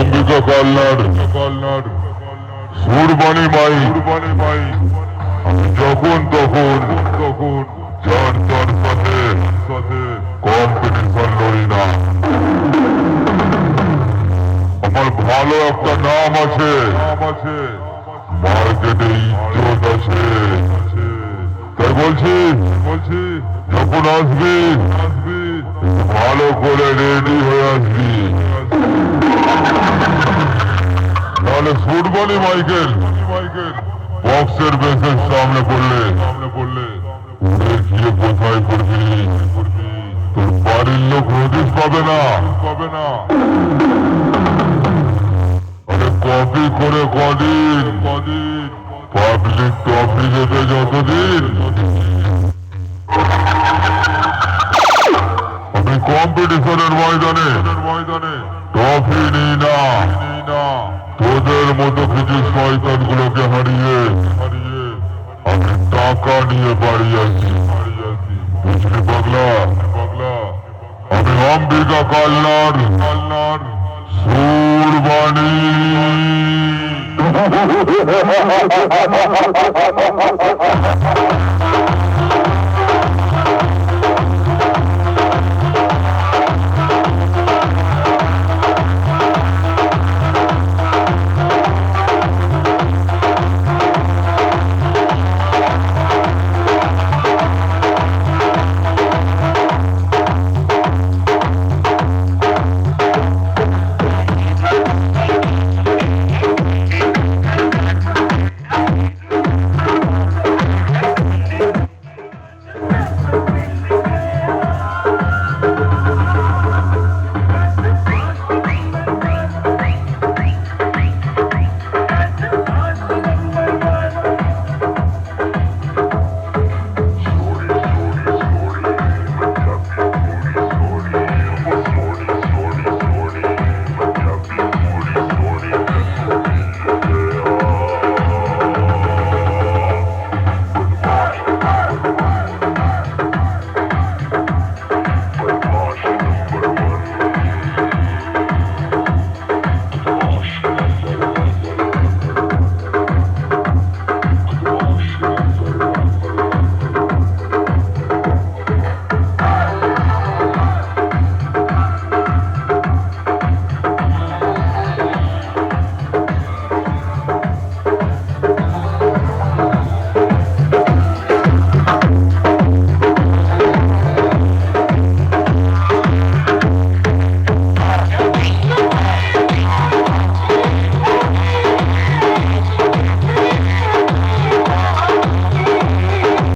অম্বিকা কালনার সুরবানি মাই যখন তখন তখন যার যার সাথে কম্পিটিশন লড়ি না। আমার ভালো একটা নাম আছে। মার্কেটে ইজ্জত আছে। তাই বলছি বলছি যখন আসবি আসবি ভালো করে রেডি হয়ে আসবি। তাহলে ফুটবলই মাইকেল। বক্সের বেসের সামনে পড়লে উড়ে গিয়ে কোথায় পড়বি তোর বাড়ির লোক হদিস পাবে না। পাবে না কপি করে কদিন। কদিন পাবলিক টপি দেবে যতদিন। আমি কম্পিটিশনের ময়দানে ময়দানে ট্রফি নিই না। তোদের মতো কিছু শয়তান গুলোকে হারিয়ে আমি টাকা নিয়ে বাড়ি আসি বুঝলি পাগলা? আমি অম্বিকা কালনার সুরবাণী